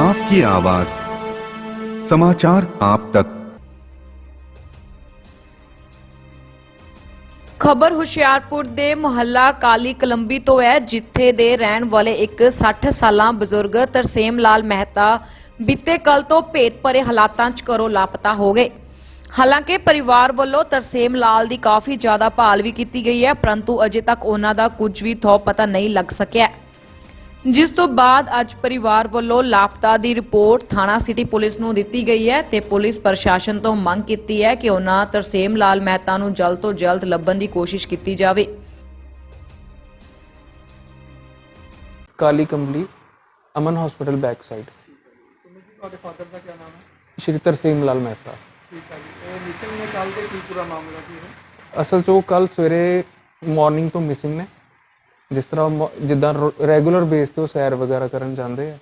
आपकी आवाज समाचार आप तक ਖਬਰ ਹੁਸ਼ਿਆਰਪੁਰ ਦੇ ਮੁਹੱਲਾ ਕਾਲੀ ਕਲੰਬੀ ਤੋਂ ਹੈ ਜਿੱਥੇ ਦੇ ਰਹਿਣ ਵਾਲੇ ਇੱਕ 60 ਸਾਲਾਂ ਬਜ਼ੁਰਗ ਤਰਸੇਮ ਲਾਲ ਮਹਿਤਾ ਬੀਤੇ ਕੱਲ ਤੋਂ ਭੇਤ ਭਰੇ ਹਾਲਾਤਾਂ 'ਚ ਘਰੋਂ ਲਾਪਤਾ ਹੋ ਗਏ ਹਾਲਾਂਕਿ ਪਰਿਵਾਰ ਵੱਲੋਂ ਤਰਸੇਮ ਲਾਲ ਦੀ ਕਾਫੀ ਜ਼ਿਆਦਾ ਭਾਲ ਵੀ ਕੀਤੀ ਗਈ ਹੈ ਪਰੰਤੂ ਅਜੇ ਤੱਕ ਉਹਨਾਂ ਦਾ ਕੁਝ ਵੀ ਥੋ ਪਤਾ ਨਹੀਂ ਲੱਗ ਸਕਿਆ ਜਿਸ ਤੋਂ ਬਾਅਦ ਅੱਜ ਪਰਿਵਾਰ ਵੱਲੋਂ ਲਾਪਤਾ ਦੀ ਰਿਪੋਰਟ ਥਾਣਾ ਸਿਟੀ ਪੁਲਿਸ ਨੂੰ ਦਿੱਤੀ ਗਈ ਹੈ ਤੇ ਪੁਲਿਸ ਪ੍ਰਸ਼ਾਸਨ ਤੋਂ ਮੰਗ ਕੀਤੀ ਹੈ ਕਿ ਉਹਨਾਂ ਤਰਸੇਮ ਲਾਲ ਮਹਿਤਾ ਨੂੰ ਜਲਦ ਤੋਂ ਜਲਦ ਲੱਭਣ ਦੀ ਕੋਸ਼ਿਸ਼ ਕੀਤੀ ਜਾਵੇ। Kali Kambli Aman hospital back side ਤੁਹਾਡੇ ਫਾਦਰ ਦਾ ਕੀ ਨਾਮ ਹੈ? ਸ਼੍ਰੀ ਤਰਸੀਮ ਲਾਲ ਮਹਿਤਾ। ਠੀਕ ਹੈ ਜੀ। ਉਹ ਮਿਸਿੰਗ ਨੇ ਕੱਲ ਦੇ ਕੀ ਪੂਰਾ ਮਾਮਲਾ ਕੀ ਹੈ? ਅਸਲ 'ਚ ਉਹ ਕੱਲ ਸਵੇਰੇ ਮਾਰਨਿੰਗ ਤੋਂ ਮਿਸਿੰਗ ਨੇ। ਜਿਸ ਤਰ੍ਹਾਂ ਮ- ਜਿੱਦਾਂ ਰੈਗੂਲਰ ਬੇਸ ਤੇ ਉਹ ਸੈਰ ਵਗੈਰਾ ਕਰਨ ਜਾਂਦੇ ਆ।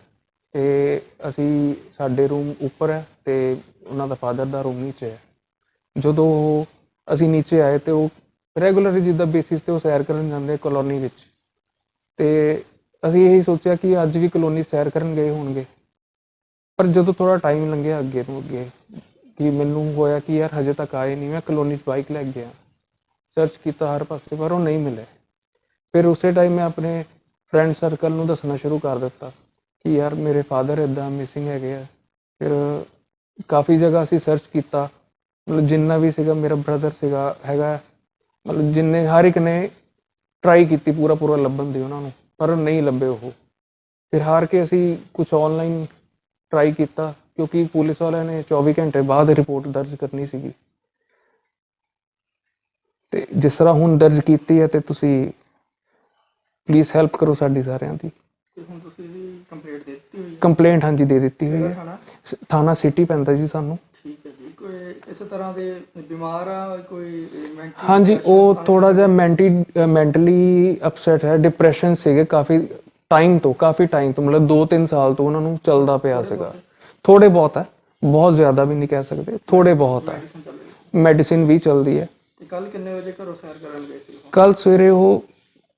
ਤੇ ਅਸੀਂ ਸਾਡੇ ਰੂਮ ਉੱਪਰ ਹੈ ਤੇ ਉਹਨਾਂ ਦਾ ਫਾਦਰ ਦਾ ਰੂਮ ਨੀਚੇ ਹੈ। ਜਦੋਂ ਉਹ- ਅਸੀਂ ਨੀਚੇ ਆਏ ਤੇ ਉਹ ਰੈਗੂਲਰ ਜਿੱਦਾਂ ਬੇਸਿਸ ਤੇ ਉਹ ਸੈਰ ਕਰਨ ਜਾਂਦੇ ਕਲੋਨੀ ਵਿੱਚ। ਤੇ ਅਸੀਂ ਇਹੀ ਸੋਚਿਆ ਕਿ ਅੱਜ ਵੀ ਕਲੋਨੀ ਸੈਰ ਕਰਨ ਗਏ ਹੋਣਗੇ। ਪਰ ਜਦੋਂ ਥੋੜਾ ਟਾਈਮ ਲੰਘਿਆ ਅੱਗੇ ਨੂੰ ਅੱਗੇ, ਕਿ ਮੈਨੂੰ ਹੋਇਆ ਕਿ ਯਾਰ ਹਜੇ ਤੱਕ ਆਏ ਨਹੀਂ ਮੈਂ ਕਲੋਨੀ 'ਚ ਬਾਈਕ ਲੈ ਕੇ ਗਿਆ। ਸਰਚ ਕੀਤਾ ਹਰ ਪਾਸੇ, ਪਰ ਉਹ ਨਹੀਂ ਮਿਲੇ। ਫਿਰ ਉਸੇ ਟਾਈਮ ਮੈਂ ਆਪਣੇ ਫਰੈਂਡ ਸਰਕਲ ਨੂੰ ਦੱਸਣਾ ਸ਼ੁਰੂ ਕਰ ਦਿੱਤਾ ਕਿ ਯਾਰ ਮੇਰੇ ਫਾਦਰ ਇਦਾਂ ਮਿਸਿੰਗ ਹੈਗੇ ਆ। ਫਿਰ ਕਾਫੀ ਜਗ੍ਹਾ ਅਸੀਂ ਸਰਚ ਕੀਤਾ। ਮਤਲਬ ਜਿੰਨਾ ਵੀ ਸੀਗਾ, ਮੇਰਾ ਬ੍ਰਦਰ ਸੀਗਾ, ਹੈਗਾ। ਮਤਲਬ ਜਿੰਨੇ ਹਰ ਇੱਕ ਨੇ ਟਰਾਈ ਕੀਤੀ ਪੂਰਾ ਪੂਰਾ ਲੱਭਣ ਦੀ ਉਹਨਾਂ ਨੂੰ, ਪਰ ਨਹੀਂ ਲੱਭੇ ਉਹ। ਫਿਰ ਹਾਰ ਕੇ ਅਸੀਂ ਕੁਝ ਆਨਲਾਈਨ ਟਰਾਈ ਕੀਤਾ, ਕਿਉਂਕਿ ਪੁਲਿਸ ਵਾਲਿਆਂ ਨੇ 24 ਘੰਟੇ ਬਾਅਦ ਰਿਪੋਰਟ ਦਰਜ ਕਰਨੀ ਸੀਗੀ। ਤੇ ਜਿਸ ਤਰ੍ਹਾਂ ਹੁਣ ਦਰਜ ਕੀਤੀ ਹੈ ਤੇ ਤੁਸੀਂ ਪਲੀਜ਼ ਹੈਲਪ ਕਰੋ ਸਾਡੀ ਸਾਰਿਆਂ ਦੀ। ਤੇ ਹੁਣ ਤੁਸੀਂ ਵੀ ਕੰਪਲੀਟ ਦੇ ਦਿੱਤੀ ਹੋਈ ਹੈ? ਕੰਪਲੇਂਟ ਹਾਂਜੀ ਦੇ ਦਿੱਤੀ ਹੋਈ ਕਿਹੜਾ ਹੈ ਥਾਣਾ? ਸ- ਥਾਣਾ ਸਿਟੀ ਪੈਂਦਾ ਜੀ ਸਾਨੂੰ। ਠੀਕ ਹੈ ਜੀ। ਕੋਈ ਇਸ ਤਰ੍ਹਾਂ ਦੇ ਬਿਮਾਰ ਆ ਕੋਈ mental ਹਾਂਜੀ ਉਹ ਥੋੜਾ ਜਿਹਾ ਮੈਂਟੀ ਮੈਂਟਲੀ ਅਪਸੈਟ ਹੈ। ਡਿਪਰੈਸ਼ਨ ਸੀਗੇ ਕਾਫੀ ਟਾਈਮ ਤੋਂ ਕਾਫੀ ਟਾਈਮ ਤੋਂ ਮਤਲਬ 2-3 ਸਾਲ ਤੋਂ ਉਹਨਾਂ ਨੂੰ ਚੱਲਦਾ ਪਿਆ ਸੀਗਾ। ਥੋੜੇ ਬਹੁਤ ਹੈ। ਬਹੁਤ ਜ਼ਿਆਦਾ ਵੀ ਨਹੀਂ ਕਹਿ ਸਕਦੇ। ਥੋੜੇ ਬਹੁਤ ਹੈ। medicine ਚੱਲ ਰਹੀ ਹੈ। ਮੈਡੀਸਿਨ ਵੀ ਚੱਲਦੀ ਹੈ। ਤੇ ਕੱਲ ਕਿੰਨੇ ਵਜੇ ਘਰੋਂ ਸੈਰ ਕਰਨ ਗਏ ਸੀ? ਉਹ? ਕੱਲ ਸਵੇਰੇ ਉਹ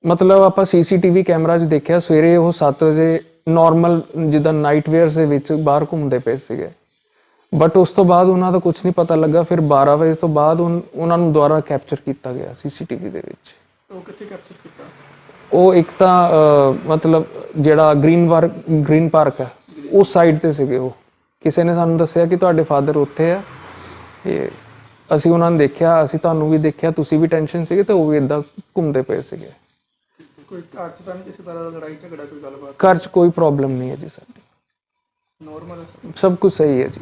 ਮਤਲਬ ਆਪਾਂ ਸੀਸੀਟੀਵੀ ਕੈਮਰਾ 'ਚ ਦੇਖਿਆ ਸਵੇਰੇ ਉਹ 7 ਵਜੇ ਨਾਰਮਲ ਜਿੱਦਾਂ ਨਾਈਟ ਵੇਅਰਸ ਦੇ ਵਿੱਚ ਬਾਹਰ ਘੁੰਮਦੇ ਪਏ ਸੀਗੇ। ਬਟ ਉਸ ਤੋਂ ਬਾਅਦ ਉਹਨਾਂ ਦਾ ਕੁਝ ਨਹੀਂ ਪਤਾ ਲੱਗਾ ਫਿਰ 12 ਵਜੇ ਤੋਂ ਬਾਅਦ ਉਹਨਾਂ ਨੂੰ ਦੁਬਾਰਾ ਕੈਪਚਰ ਕੀਤਾ ਗਿਆ ਸੀਸੀਟੀਵੀ ਦੇ ਵਿੱਚ। ਉਹ ਕਿੱਥੇ ਕੈਪਚਰ ਕੀਤਾ? ਉਹ ਇੱਕ ਤਾਂ ਮਤਲਬ ਜਿਹੜਾ ਗ੍ਰੀਨ ਪਾਰਕ ਗ੍ਰੀਨ ਪਾਰਕ ਹੈ ਉਸ ਸਾਈਡ ਤੇ ਸੀਗੇ ਉਹ। ਕਿਸੇ ਨੇ ਸਾਨੂੰ ਦੱਸਿਆ ਕਿ ਤੁਹਾਡੇ ਫਾਦਰ ਉੱਥੇ ਆ ਇਹ ਅਸੀਂ ਉਹਨਾਂ ਨੂੰ ਦੇਖਿਆ ਅਸੀਂ ਤੁਹਾਨੂੰ ਵੀ ਦੇਖਿਆ ਤੁਸੀਂ ਵੀ ਟੈਨਸ਼ਨ ਸੀਗੇ ਤੇ ਉਹ ਵੀ ਇਦਾਂ ਘੁੰਮਦੇ ਪਏ ਸੀਗੇ। ਕੋਈ ਘਰ ਚ ਤਾਂ ਨਹੀਂ ਕਿਸੇ ਤਰ੍ਹਾਂ ਦਾ ਲੜਾਈ ਝਗੜਾ ਕੋਈ ਗੱਲਬਾਤ? ਘਰ 'ਚ ਕੋਈ ਪ੍ਰੋਬਲਮ ਨਹੀਂ ਹੈ ਜੀ ਸਾਡੀ। ਨੋਰਮਲ ਸਭ ਕੁਝ ਸਹੀ ਹੈ ਜੀ।